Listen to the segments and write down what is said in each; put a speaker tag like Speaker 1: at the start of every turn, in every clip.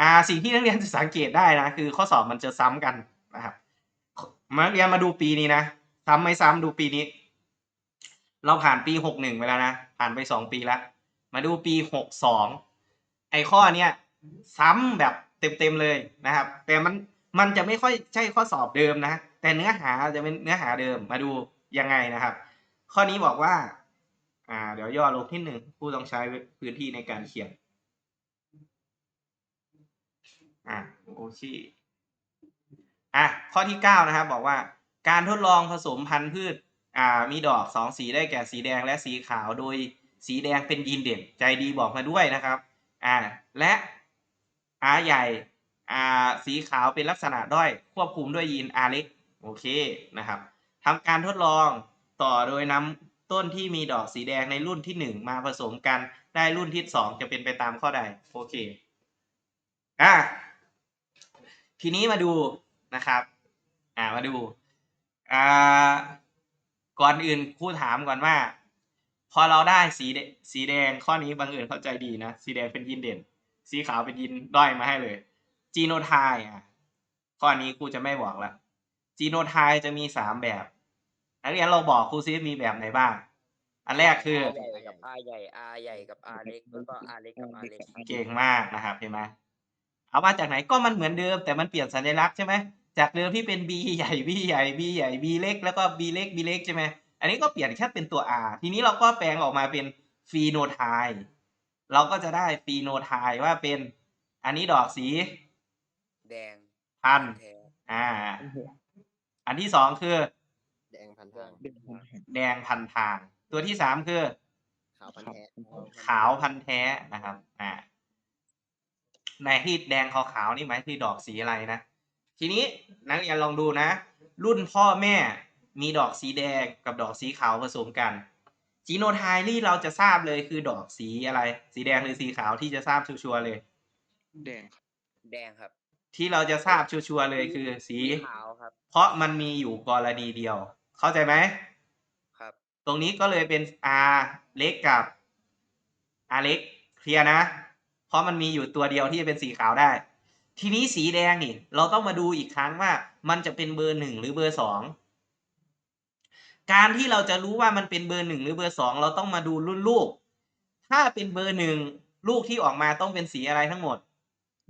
Speaker 1: อ่าสิ่งที่นักเรียนจะสังเกตได้นะคือข้อสอบมันจะซ้ำกันนะครับนักเรียนมาดูปีนี้นะซ้ำไม่ซ้ำดูปีนี้ เราผ่านปีหกหนึ่งไปแล้วนะผ่านไปสองปีแล้ว มาดูปีหกสองไอ้ข้อเนี้ยซ้ำแบบเต็มๆเลยนะครับ แต่มันมันจะไม่ค่อยใช่ข้อสอบเดิมนะ แต่เนื้อหาจะเป็นเนื้อหาเดิมมาดูยังไงนะครับ ข้อนี้บอกว่า อ่า เดี๋ยวย่อลงที่หนึ่งผู้ต้องใช้พื้นที่ในการเขียน อะโอเคอะข้อที่เก้านะครับบอกว่าการทดลองผสมพันธุ์พืชอ่ามีดอกสองสีได้แก่สีแดงและสีขาวโดยสีแดงเป็นยีนเด่นใจดีบอกมาด้วยนะครับอ่าและอาใหญ่อ่าสีขาวเป็นลักษณะด้อยควบคุมด้วยยีนอาเล็กโอเคนะครับทำการทดลองต่อโดยนำต้นที่มีดอกสีแดงในรุ่นที่หนึ่งมาผสมกันได้รุ่นที่สองจะเป็นไปตามข้อใดโอเคอะ ทีนี้มาดูนะครับ อ่ามาดูอ่าก่อนอื่นครูถามก่อนว่า พอเราได้สีแดสีแดงข้อนี้บังเอิญเข้าใจดีนะ สีแดงเป็นยินเด่น สีขาวเป็นยินด้อยมาให้เลย จีโนไทอะข้อนี้ครูจะไม่บอกละจีโนไทจะมีสามแบบนักเรียนเราบอกครูซิมีแบบไหนบ้าง อันแรกคือ
Speaker 2: ใหญ่กับอาใหญ่อาใหญ่กับอาเล็กแล้วก็อาเล็กกับอาเล็ก
Speaker 1: เก่งมากนะครับเห็นไหม เอามาจากไหนก็มันเหมือนเดิม แต่มันเปลี่ยนสัญลักษณ์ใช่ไหมจากเดิมที่เป็น B ใหญ่ B ใหญ่ B ใหญ่ B เล็กแล้วก็ B เล็ก B เล็กใช่ไหมอันนี้ก็เปลี่ยนแค่เป็นตัว R ทีนี้เราก็แปลงออกมาเป็นฟีโนไทป์เราก็จะได้ฟีโนไทป์ว่าเป็น อันนี้ดอกสี
Speaker 2: แดง
Speaker 1: พัน
Speaker 2: แท้
Speaker 1: อ่า อันที่สองคือ
Speaker 2: แดงพันทาง
Speaker 1: แดงพันทาง ตัวที่สามคือ
Speaker 2: ขาวพันแท้
Speaker 1: ขาวพันธุ์แท้นะครับ อ่า ในที่แดงขาวๆนี่หมายคือดอกสีอะไรนะ ทีนี้นักเรียนลองดูนะ รุ่นพ่อแม่มีดอกสีแดงกับดอกสีขาวผสมกันจีโนไทที่เราจะทราบเลยคือดอกสีอะไร สีแดงหรือสีขาวที่จะทราบชัวร์ๆเลย
Speaker 3: แดงครับ
Speaker 2: แดงครับ
Speaker 1: ที่เราจะทราบชัวร์ๆเลยคือสี
Speaker 2: ขาวครับ
Speaker 1: เพราะมันมีอยู่กรณีเดียว เข้าใจไหม
Speaker 2: ครับ
Speaker 1: ตรงนี้ก็เลยเป็น R เล็กกับ R เล็กเคลียร์นะเพ ราะมันมีอยู่ตัวเดียวที่จะเป็นสีขาวได้ ทีนี้สีแดงนี่ เราต้องมาดูอีกครั้งว่า มันจะเป็นเบอร์หนึ่งหรือเบอร์สองการที่เราจะรู้ว่ามันเป็นเบอร์หนึ่งหรือเบอร์สองเราต้องมาดูรุ่นลูก ถ้าเป็นเบอร์หนึ่งลูกที่ออกมาต้องเป็นสีอะไรทั้งหมด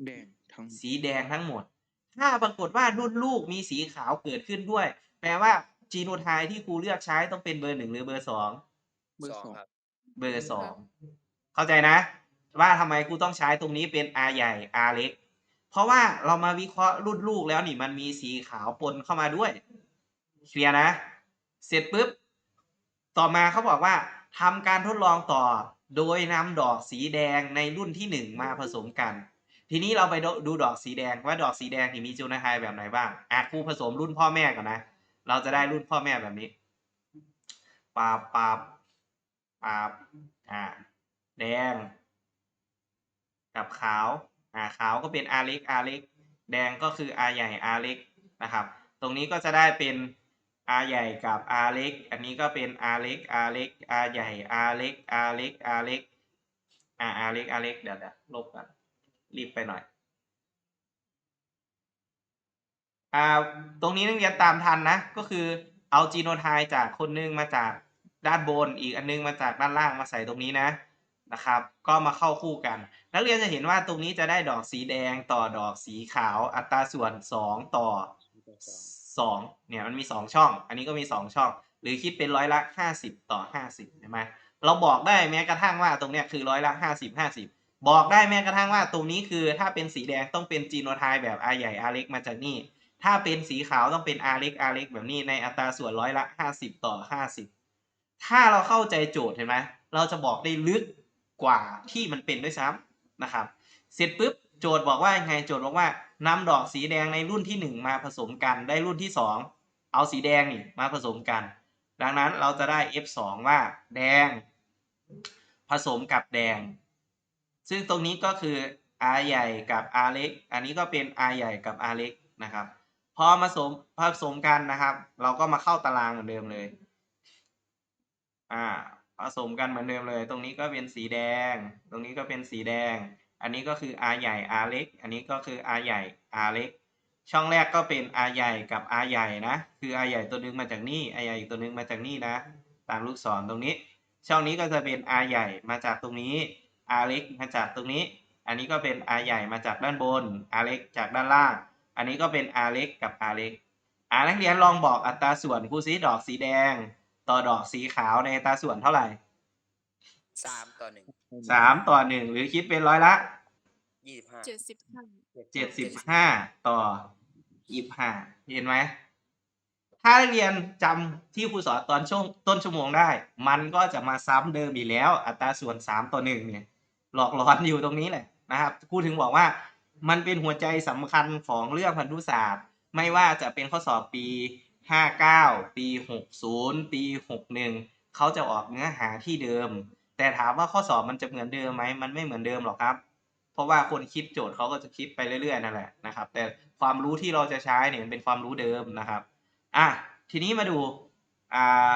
Speaker 3: แดงทั้ง
Speaker 1: สีแดงทั้งหมด ถ้าปรากฏว่ารุ่นลูกมีสีขาวเกิดขึ้นด้วย แปลว่าจีโนไทป์ที่ครูเลือกใช้ต้องเป็นเบอร์หนึ่งหรือเบอร์สอง
Speaker 3: เบอร์
Speaker 2: ส
Speaker 3: ส
Speaker 2: อ
Speaker 3: องง
Speaker 2: ครับ
Speaker 1: เบอร์สองเข้าใจนะ ว่าทำไมครูต้องใช้ตรงนี้เป็น R ใหญ่ R เล็ก เพราะว่าเรามาวิเคราะห์รุ่นลูกแล้วนี่มันมีสีขาวปนเข้ามาด้วยเคลียร์นะ เสร็จปุ๊บ ต่อมาเขาบอกว่าทำการทดลองต่อโดยนำดอกสีแดงในรุ่นที่หนึ่งมาผสมกัน ทีนี้เราไปดูดูดอกสีแดงว่าดอกสีแดงนี่มีจูนาไฮแบบไหนบ้างอะครูผสมรุ่นพ่อแม่ก่อนนะ เราจะได้รุ่นพ่อแม่แบบนี้ปาบปาบปาบอ่าแดง กับขาวอ่าขาวก็เป็น R เล็ก R เล็กแดงก็คือ R ใหญ่ R เล็กนะครับ ตรงนี้ก็จะได้เป็น R ใหญ่กับ R เล็ก อันนี้ก็เป็น R เล็ก R เล็ก R ใหญ่ R เล็ก R เล็ก R เล็กอ่า R เล็ก R เล็กเดี๋ยวเดี๋ยวลบกันรีบไปหน่อยอ่าตรงนี้นักเรียนตามทันนะ ก็คือเอาจีโนไทป์จากคนหนึงมาจากด้านบนอีกอันนึงมาจากด้านล่างมาใส่ตรงนี้นะ นะครับ ก็มาเข้าคู่กัน นักเรียนจะเห็นว่าตรงนี้จะได้ดอกสีแดงต่อดอกสีขาว อัตราส่วน 2 ต่อ 2 เนี่ยมันมี 2 ช่อง อันนี้ก็มี 2 ช่อง หรือคิดเป็นร้อยละ 50 ต่อ 50ใช่ไหมเราบอกได้แม้กระทั่งว่าตรงเนี้ยคือร้อยละ 50 50 บอกได้แม้กระทั่งว่าตรงนี้คือถ้าเป็นสีแดงต้องเป็นจีโนไทป์แบบ R ใหญ่ R เล็กมาจากนี่ ถ้าเป็นสีขาวต้องเป็น R เล็ก R เล็กแบบนี้ในอัตราส่วนร้อยละ 50 ต่อ 50 ถ้าเราเข้าใจโจทย์เห็นไหมเราจะบอกได้ลึก กว่าที่มันเป็นด้วยซ้ำนะครับ เสร็จปุ๊บโจทย์บอกว่ายังไงโจทย์บอกว่านำดอกสีแดงในรุ่นที่หนึ่งมาผสมกันได้รุ่นที่สองเอาสีแดงนี่มาผสมกัน ดังนั้นเราจะได้ F2 ว่าแดง ผสมกับแดง ซึ่งตรงนี้ก็คือ R ใหญ่กับ R เล็ก อันนี้ก็เป็น R ใหญ่กับ R เล็กนะครับพอมาผสมผสมกันนะครับ เราก็มาเข้าตารางเหมือนเดิมเลย อ่า ผสมกันเหมือนเดิมเลย ตรงนี้ก็เป็นสีแดง ตรงนี้ก็เป็นสีแดง อันนี้ก็คือ R ใหญ่ R เล็ก อันนี้ก็คือ R ใหญ่ R เล็ก ช่องแรกก็เป็น R ใหญ่กับ R ใหญ่นะ คือ R ใหญ่ตัวหนึงมาจากนี่ R ใหญ่อีกตัวหนึงมาจากนี่นะ ตามลูกศรตรงนี้ ช่องนี้ก็จะเป็น R ใหญ่มาจากตรงนี้ R เล็กมาจากตรงนี้ อันนี้ก็เป็น R ใหญ่มาจากด้านบน R เล็กจากด้านล่าง อันนี้ก็เป็น R เล็กกับ R เล็กอ่านักเรียนลองบอกอัตราส่วนครูซิดอกสีแดง ต่อดอกสีขาวในอัตราส่วนเท่าไหร่
Speaker 2: สามต่อหนึ่ง
Speaker 1: สามต่อหนึ่งหรือคิดเป็นร้อยละ
Speaker 2: ยี่สิบห้า
Speaker 4: เจ็ดสิบห้า
Speaker 1: เจ็ดสิบห้าต่อยี่สิบห้าเห็นไหม ถ้านักเรียนจำที่ครูสอนตอนช่วงต้นชั่วโมงได้ มันก็จะมาซ้ำเดิมอีกแล้ว อัตราส่วนสามต่อหนึ่งเนี่ย หลอกหลอนอยู่ตรงนี้แหละนะครับครูถึงบอกว่ามันเป็นหัวใจสำคัญของเรื่องพันธุศาสตร์ ไม่ว่าจะเป็นข้อสอบปี 59 ปี 60 ปี 61 เขาจะออกเนื้อหาที่เดิม แต่ถามว่าข้อสอบมันจะเหมือนเดิมไหมมันไม่เหมือนเดิมหรอกครับ เพราะว่าคนคิดโจทย์เขาก็จะคิดไปเรื่อยๆนั่นแหละนะครับ แต่ความรู้ที่เราจะใช้เนี่ยมันเป็นความรู้เดิมนะครับอะทีนี้มาดูอ่า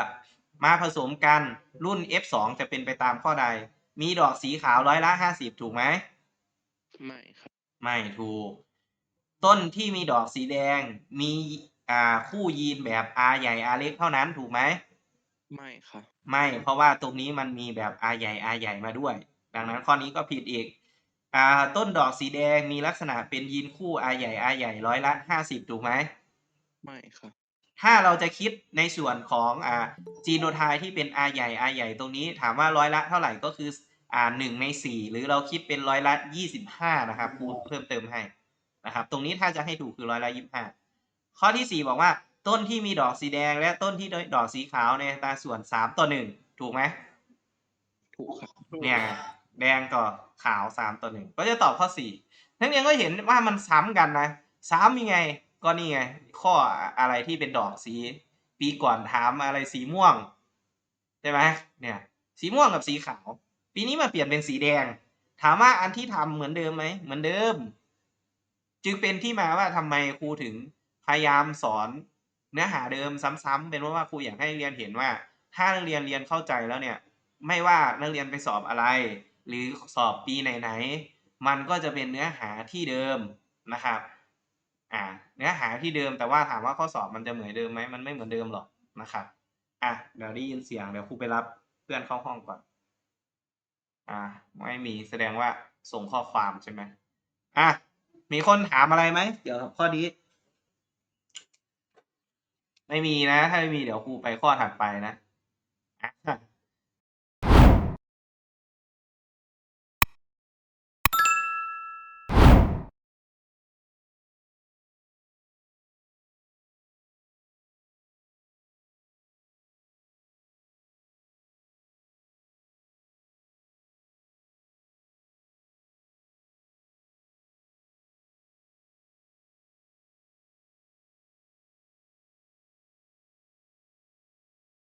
Speaker 1: มาผสมกันรุ่น F2 จะเป็นไปตามข้อใด มีดอกสีขาวร้อยละ 50 ถูกไหม
Speaker 3: ไม่ครับ
Speaker 1: ไม่ถูก ต้นที่มีดอกสีแดงมี อ่าคู่ยีนแบบ R ใหญ่ R เล็กเท่านั้นถูกไหม
Speaker 3: ไม่ครับ
Speaker 1: ไม่เพราะว่าตรงนี้มันมีแบบ R ใหญ่ R ใหญ่มาด้วย ดังนั้นข้อนี้ก็ผิดอีกอ่าต้นดอกสีแดงมีลักษณะเป็นยีนคู่ R ใหญ่ R ใหญ่ร้อยละ50ถูกไหม
Speaker 3: ไม่ครับ
Speaker 1: ถ้าเราจะคิดในส่วนของอ่าจีโนไทป์ที่เป็น R ใหญ่ R ใหญ่ตรงนี้ ถามว่าร้อยละเท่าไหร่ก็คืออ่าหนึ่งในสี่หรือเราคิดเป็นร้อยละยี่สิบห้านะครับครูเพิ่มเติมให้นะครับ ตรงนี้ถ้าจะให้ถูกคือร้อยละยี่สิบห้า ข้อที่สี่บอกว่า ต้นที่มีดอกสีแดง และต้นที่ดอกสีขาวในอัตราส่วนสามต่อหนึ่งถูกไหม
Speaker 3: ถูกครับ
Speaker 1: เนี่ยแดงต่อขาวสามต่อหนึ่งก็จะตอบข้อสี่นักเรียนก็เห็นว่ามันซ้ำกันนะซ้ำยังไงก็นี่ไงข้ออะไรที่เป็นดอกสี ปีก่อนถามอะไรสีม่วงใช่ไหมเนี่ยสีม่วงกับสีขาว ปีนี้มาเปลี่ยนเป็นสีแดง ถามว่าอันที่ทำเหมือนเดิมไหมเหมือนเดิม จึงเป็นที่มาว่าทำไมครูถึง พยายามสอนเนื้อหาเดิมซ้ำๆเป็นเพราะว่าครูอยากให้เรียนเห็นว่า ถ้านักเรียนเรียนเข้าใจแล้วเนี่ย ไม่ว่านักเรียนไปสอบอะไร หรือสอบปีไหนๆมันก็จะเป็นเนื้อหาที่เดิมนะครับอ่าเนื้อหาที่เดิมแต่ว่าถามว่าข้อสอบมันจะเหมือนเดิมไหมมันไม่เหมือนเดิมหรอกนะครับอะเดี๋ยวได้ยินเสียงเดี๋ยวครูไปรับเพื่อนเข้าห้องก่อนอ่าไม่มีแสดงว่าส่งข้อความใช่ไหมอะมีคนถามอะไรไหมเกี่ยวกับข้อนี้ ไม่มีนะ ถ้าไม่มีเดี๋ยวครูไปข้อถัดไปนะ